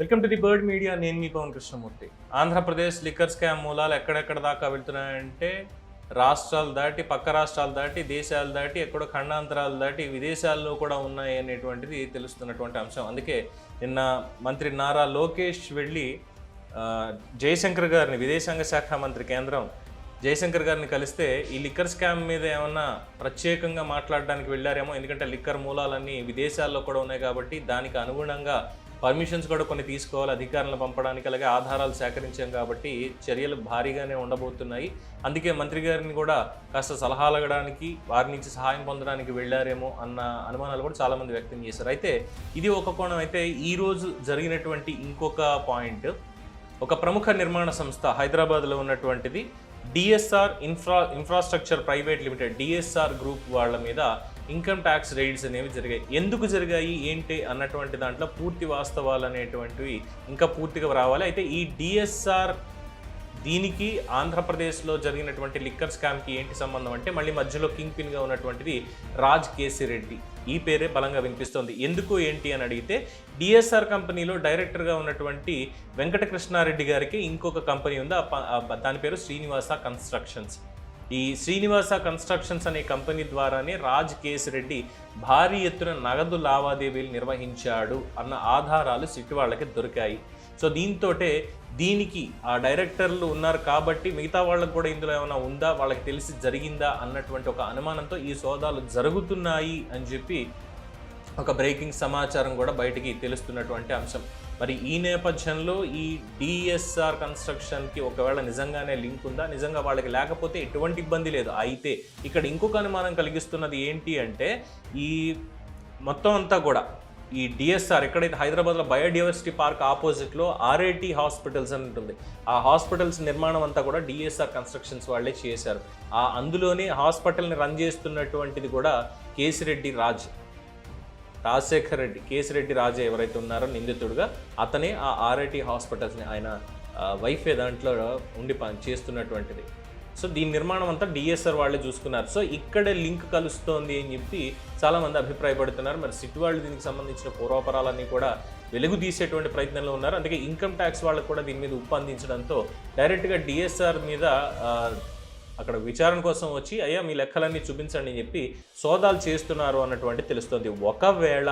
Welcome to the bird media. నేను మీ Pavan Krishnamurthy. Andhra Pradesh liquor scam మూలాలు ఎక్కడెక్కడ దాకా వెళ్తున్నాయంటే రాష్ట్రాలు దాటి పక్క రాష్ట్రాలు దాటి దేశాలు దాటి ఎక్కడో ఖండాంతరాలు దాటి విదేశాల్లో కూడా ఉన్నాయి అనేటువంటిది తెలుస్తున్నటువంటి అంశం. అందుకే నిన్న మంత్రి నారా లోకేష్ వెళ్ళి జయశంకర్ గారిని విదేశాంగ శాఖ మంత్రి కేంద్రం జయశంకర్ గారిని కలిస్తే ఈ లిక్కర్ స్కామ్ మీద ఏమన్నా ప్రత్యేకంగా మాట్లాడడానికి వెళ్ళారేమో? ఎందుకంటే లిక్కర్ మూలాలన్నీ విదేశాల్లో కూడా ఉన్నాయి కాబట్టి దానికి అనుగుణంగా పర్మిషన్స్ కూడా కొన్ని తీసుకోవాలి అధికారులను పంపడానికి అలాగే ఆధారాలు సేకరించాం కాబట్టి చర్యలు భారీగానే ఉండబోతున్నాయి. అందుకే మంత్రి గారిని కూడా కాస్త సలహాలు అడగడానికి వారి నుంచి సహాయం పొందడానికి వెళ్ళారేమో అన్న అనుమానాలు కూడా చాలామంది వ్యక్తం చేశారు. అయితే ఇది ఒక కోణం. అయితే ఈరోజు జరిగినటువంటి ఇంకొక పాయింట్ ఒక ప్రముఖ నిర్మాణ సంస్థ హైదరాబాద్లో ఉన్నటువంటిది DSR infra infrastructure private limited DSR group వాళ్ళ మీద ఇన్కమ్ ట్యాక్స్ రైడ్స్ అనేవి జరిగాయి. ఎందుకు జరిగాయి? ఏంటి? అన్నటువంటి దాంట్లో పూర్తి వాస్తవాలు అనేటువంటివి ఇంకా పూర్తిగా రావాలి. అయితే ఈ డిఎస్ఆర్ దీనికి ఆంధ్రప్రదేశ్లో జరిగినటువంటి లిక్కర్ స్కామ్కి ఏంటి సంబంధం అంటే మళ్ళీ మధ్యలో కింగ్ పిన్గా ఉన్నటువంటిది రాజ్ కేసిరెడ్డి. ఈ పేరే బలంగా వినిపిస్తోంది. ఎందుకు ఏంటి అని అడిగితే డిఎస్ఆర్ కంపెనీలో డైరెక్టర్గా ఉన్నటువంటి వెంకటకృష్ణారెడ్డి గారికి ఇంకొక కంపెనీ ఉంది. దాని పేరు శ్రీనివాస కన్స్ట్రక్షన్స్. ఈ శ్రీనివాస కన్స్ట్రక్షన్స్ అనే కంపెనీ ద్వారానే రాజ్ కేసిరెడ్డి భారీ ఎత్తున నగదు లావాదేవీలు నిర్వహించాడు అన్న ఆధారాలు సిటీ వాళ్ళకి దొరికాయి. సో దీంతోటే దీనికి ఆ డైరెక్టర్లు ఉన్నారు కాబట్టి మిగతా వాళ్ళకు కూడా ఇందులో ఏమైనా ఉందా? వాళ్ళకి తెలిసి జరిగిందా? అన్నటువంటి ఒక అనుమానంతో ఈ సోదాలు జరుగుతున్నాయి అని చెప్పి ఒక బ్రేకింగ్ సమాచారం కూడా బయటికి తెలుస్తున్నటువంటి అంశం. మరి ఈ నేపథ్యంలో ఈ డిఎస్ఆర్ కన్స్ట్రక్షన్కి ఒకవేళ నిజంగానే లింక్ ఉందా? నిజంగా వాళ్ళకి లేకపోతే ఎటువంటి ఇబ్బంది లేదు. అయితే ఇక్కడ ఇంకొక అనుమానం కలిగిస్తున్నది ఏంటి అంటే ఈ మొత్తం అంతా కూడా ఈ డిఎస్ఆర్ ఎక్కడైతే హైదరాబాద్లో బయోడైవర్సిటీ పార్క్ ఆపోజిట్లో ఆర్ఐటి హాస్పిటల్స్ అని ఉంటుంది. ఆ హాస్పిటల్స్ నిర్మాణం అంతా కూడా డిఎస్ఆర్ కన్స్ట్రక్షన్స్ వాళ్ళే చేశారు. ఆ అందులోనే హాస్పిటల్ని రన్ చేస్తున్నటువంటిది కూడా కేసిరెడ్డి రాజ్. రాజశేఖర్ రెడ్డి కేసిరెడ్డి రాజే ఎవరైతే ఉన్నారో నిందితుడుగా అతనే ఆ ఆర్ఐటి హాస్పిటల్స్ని ఆయన వైఫ్ దాంట్లో ఉండి పని చేస్తున్నటువంటిది. సో దీని నిర్మాణం అంతా డిఎస్ఆర్ వాళ్ళే చూసుకున్నారు. సో ఇక్కడే లింక్ కలుస్తోంది అని చెప్పి చాలామంది అభిప్రాయపడుతున్నారు. మరి సిట్ వాళ్ళు దీనికి సంబంధించిన పూర్వాపరాలన్నీ కూడా వెలుగు తీసేటువంటి ప్రయత్నంలో ఉన్నారు. అందుకే ఇన్కమ్ ట్యాక్స్ వాళ్ళకు కూడా దీని మీద ఉప్పు అందించడంతో డైరెక్ట్గా డిఎస్ఆర్ మీద అక్కడ విచారణ కోసం వచ్చి అయ్యా మీ లెక్కలన్నీ చూపించండి అని చెప్పి సోదాలు చేస్తున్నారు అన్నటువంటి తెలుస్తుంది. ఒకవేళ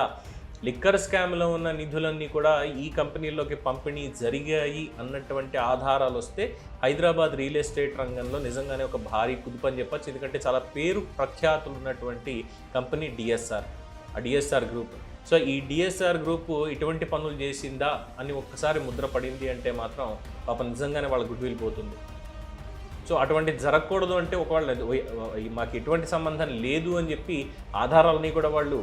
లిక్కర్ స్కామ్లో ఉన్న నిధులన్నీ కూడా ఈ కంపెనీల్లోకి పంపిణీ జరిగాయి అన్నటువంటి ఆధారాలు వస్తే హైదరాబాద్ రియల్ ఎస్టేట్ రంగంలో నిజంగానే ఒక భారీ కుదుపు అని చెప్పచ్చు. ఎందుకంటే చాలా పేరు ప్రఖ్యాతులు ఉన్నటువంటి కంపెనీ డిఎస్ఆర్ ఆ డిఎస్ఆర్ గ్రూప్. సో ఈ డిఎస్ఆర్ గ్రూప్ ఇటువంటి పనులు చేసిందా అని ఒక్కసారి ముద్ర పడింది అంటే మాత్రం పాప నిజంగానే వాళ్ళ గుడ్ విల్ పోతుంది. సో అటువంటి జరగకూడదు అంటే ఒకవేళ మాకు ఎటువంటి సంబంధం లేదు అని చెప్పి ఆధారాలని కూడా వాళ్ళు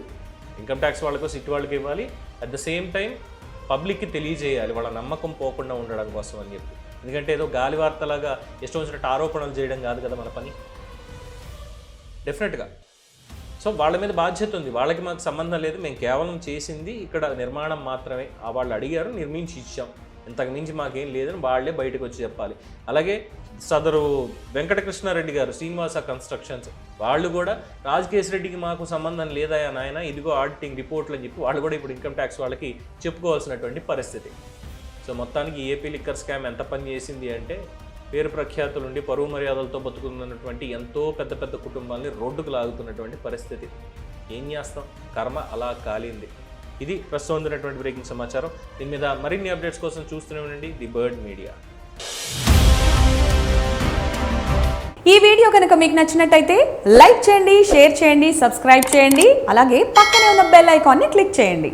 ఇన్కమ్ ట్యాక్స్ వాళ్ళకు సిట్ వాళ్ళకి ఇవ్వాలి. అట్ ద సేమ్ టైం పబ్లిక్కి తెలియజేయాలి వాళ్ళ నమ్మకం పోకుండా ఉండడం కోసం అని చెప్పి. ఎందుకంటే ఏదో గాలి వార్తలాగా ఇష్టం వచ్చినట్టు ఆరోపణలు చేయడం కాదు కదా మన పని. డెఫినెట్గా సో వాళ్ళ మీద బాధ్యత ఉంది. వాళ్ళకి మాకు సంబంధం లేదు. మేము కేవలం చేసింది ఇక్కడ నిర్మాణం మాత్రమే. ఆ వాళ్ళు అడిగారు నిర్మించి ఇచ్చాం. ఇంతకు మించి మాకేం లేదని వాళ్ళే బయటకు వచ్చి చెప్పాలి. అలాగే సదరు వెంకటకృష్ణారెడ్డి గారు శ్రీనివాస కన్స్ట్రక్షన్స్ వాళ్ళు కూడా రాజకేశ్ రెడ్డికి మాకు సంబంధం లేదయా నాయన ఇదిగో ఆడిటింగ్ రిపోర్ట్లు అని చెప్పి వాళ్ళు కూడా ఇప్పుడు ఇన్కమ్ ట్యాక్స్ వాళ్ళకి చెప్పుకోవాల్సినటువంటి పరిస్థితి. సో మొత్తానికి ఏపీ లిక్కర్ స్కామ్ ఎంత పని చేసింది అంటే పేరు ప్రఖ్యాతులుండి పరువు మర్యాదలతో బతుకుతున్నటువంటి ఎంతో పెద్ద పెద్ద కుటుంబాలని రోడ్డుకు లాగుతున్నటువంటి పరిస్థితి. ఏం చేస్తాం? కర్మ అలా కాలింది. ఇది ప్రస్తుతం ఉన్నటువంటి బ్రేకింగ్ సమాచారం. దీని మీద మరిన్ని అప్డేట్స్ కోసం చూస్తూనే ఉండండి. The bird media. ఈ వీడియో కనుక మీకు నచ్చినట్టయితే లైక్ చేయండి షేర్ చేయండి సబ్స్క్రైబ్ చేయండి. అలాగే పక్కనే ఉన్న బెల్ ఐకాన్ని క్లిక్ చేయండి.